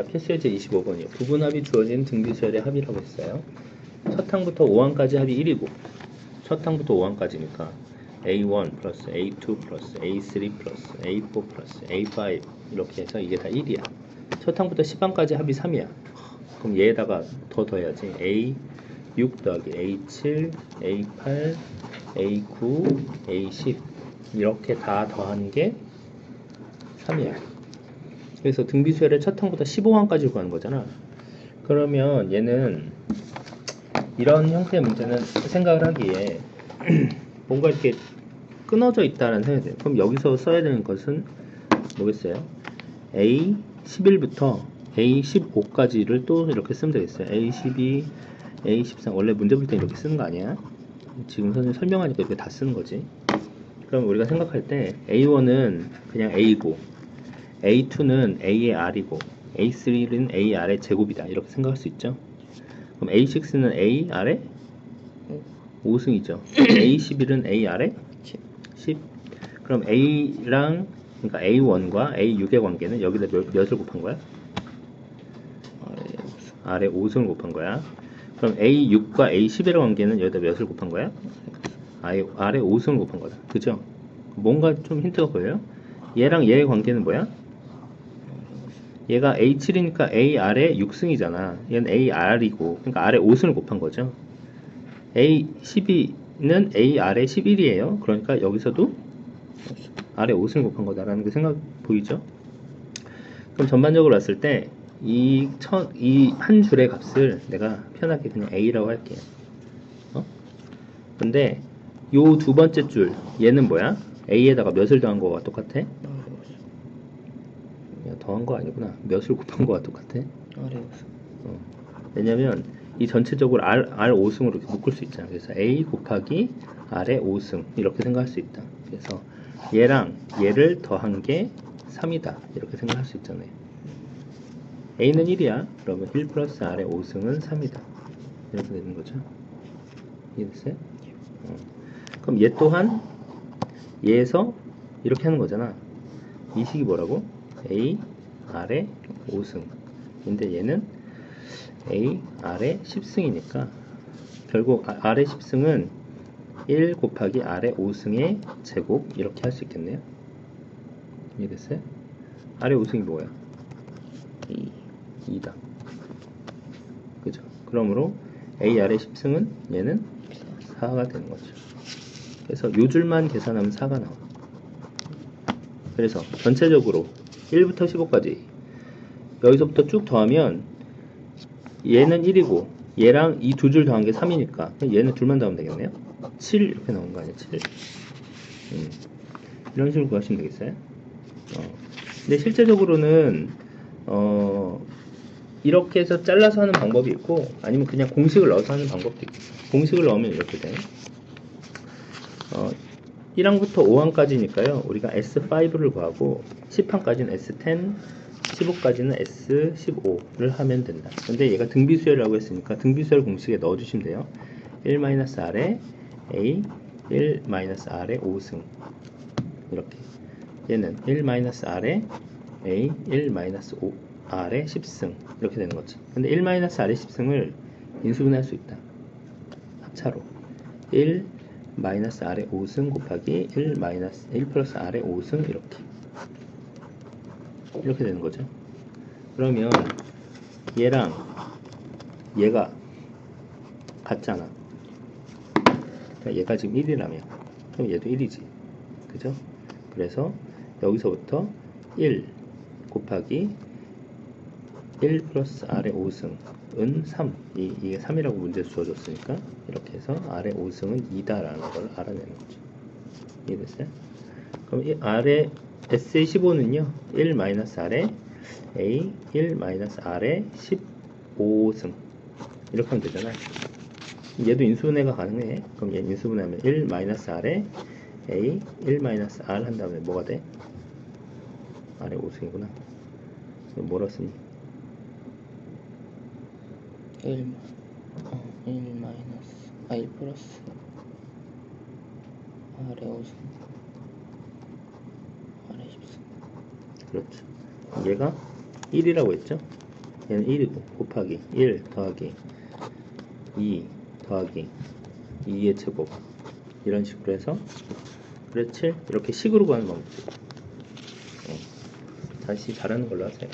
자, 필수예제 25번이요. 부분합이 주어진 등비수열의 합이라고 했어요. 첫 항부터 5항까지 합이 1이고 첫 항부터 5항까지니까 A1 플러스 A2 플러스 A3 플러스 A4 플러스 A5 이렇게 해서 이게 다 1이야. 첫 항부터 10항까지 합이 3이야. 그럼 얘에다가 더 더해야지. A6 더하기 A7, A8, A9, A10 이렇게 다 더한 게 3이야. 그래서 등비수열의 첫 항부터 15항까지 구하는 거잖아. 그러면 얘는 이런 형태의 문제는 생각을 하기에 뭔가 이렇게 끊어져 있다는 생각이 돼요. 그럼 여기서 써야 되는 것은 뭐겠어요? A 11부터 A 15까지를 또 이렇게 쓰면 되겠어요. A 12, A 13 원래 문제 볼 때 이렇게 쓰는 거 아니야? 지금 선생님 설명하니까 이렇게 다 쓰는 거지. 그럼 우리가 생각할 때 A1은 그냥 A고 A2는 A의 R이고 A3는 A R의 제곱이다 이렇게 생각할 수 있죠. 그럼 A6는 A R의 5승이죠. A11은 A R의 10. 그럼 A랑 그러니까 A1과 A6의 관계는 여기다 몇, 몇을 곱한 거야? R에 5승을 곱한 거야. 그럼 A6과 A11의 관계는 여기다 몇을 곱한 거야? R에 5승을 곱한 거다. 그죠? 뭔가 좀 힌트가 보여요? 얘랑 얘의 관계는 뭐야? 얘가 A7이니까 AR의 6승이잖아. 얘는 AR이고, 그러니까 R의 5승을 곱한 거죠. A12는 AR의 11이에요. 그러니까 여기서도 R의 5승을 곱한 거다라는 게 생각 보이죠? 그럼 전반적으로 봤을 때, 이, 첫, 이 한 줄의 값을 내가 편하게 그냥 A라고 할게요. 어? 근데, 요 두 번째 줄, 얘는 뭐야? A에다가 몇을 더한 거와 똑같아? 야, 더한 거 아니구나. 몇을 곱한 거와 똑같아? 어. 왜냐면 이 전체적으로 R, R 5승으로 이렇게 묶을 수 있잖아. 그래서 A 곱하기 R의 5승 이렇게 생각할 수 있다. 그래서 얘랑 얘를 더한 게 3이다. 이렇게 생각할 수 있잖아요. A는 1이야. 그러면 1 플러스 R의 5승은 3이다. 이렇게 되는 거죠. 이해됐어요? 어. 그럼 얘 또한 얘에서 이렇게 하는 거잖아. 이 식이 뭐라고? A, R의 5승. 근데 얘는 A, R의 10승이니까 결국 R의 10승은 1 곱하기 R의 5승의 제곱 이렇게 할 수 있겠네요. 이해됐어요? R의 5승이 뭐야? 2. 2다. 그죠? 그러므로 A, R의 10승은 얘는 4가 되는 거죠. 그래서 요 줄만 계산하면 4가 나와. 그래서 전체적으로 1부터 15까지. 여기서부터 쭉 더하면 얘는 1이고 얘랑 이 두 줄 더한 게 3이니까 얘는 둘만 더하면 되겠네요. 7 이렇게 나오는 거 아니야 7 음. 이런 식으로 구하시면 되겠어요? 어. 근데 실제적으로는 어 이렇게 해서 잘라서 하는 방법이 있고 아니면 그냥 공식을 넣어서 하는 방법도 있고 공식을 넣으면 이렇게 돼. 어, 1항부터 5항까지니까요 우리가 S5를 구하고 10항까지는 S10 15까지는 S15를 하면 된다. 근데 얘가 등비수열이라고 했으니까 등비수열 공식에 넣어주시면 돼요. 1-R에 A, 1-R에 5승. 이렇게. 얘는 1-R에 A, 1-R에 10승. 이렇게 되는 거죠. 근데 1-R의 10승을 인수분해할 수 있다. 합차로. 1 마이너스 R의 5승 곱하기 1 마이너스 1 플러스 R의 5승 이렇게. 이렇게 되는 거죠. 그러면 얘랑 얘가 같잖아. 그러니까 얘가 지금 1이라면 그럼 얘도 1이지. 그죠? 그래서 여기서부터 1 곱하기 1 플러스 R의 5승 은 3. 이, 이게 3이라고 문제 주어졌으니까 이렇게 해서 R의 5승은 2다라는 걸 알아내는 거죠. 이해됐어요? 그럼 이 R의 S15는요 1-R에 A 1-R에 15승 이렇게 하면 되잖아 얘도 인수분해가 가능해 그럼 얘 인수분해하면 1-R에 A 1-R 한 다음에 뭐가 돼? R에 5승이구나 뭐라 쓰니? 1, 어, 1 마이너스, 아, 1 플러스, 아래 5승, 아래 10승. 그렇죠 얘가 1이라고 했죠? 얘는 1이고 곱하기 1 더하기 2 더하기 2의 제곱. 이런 식으로 해서 7 이렇게 식으로 가는 방법이에요 어. 다시 잘하는 걸로 하세요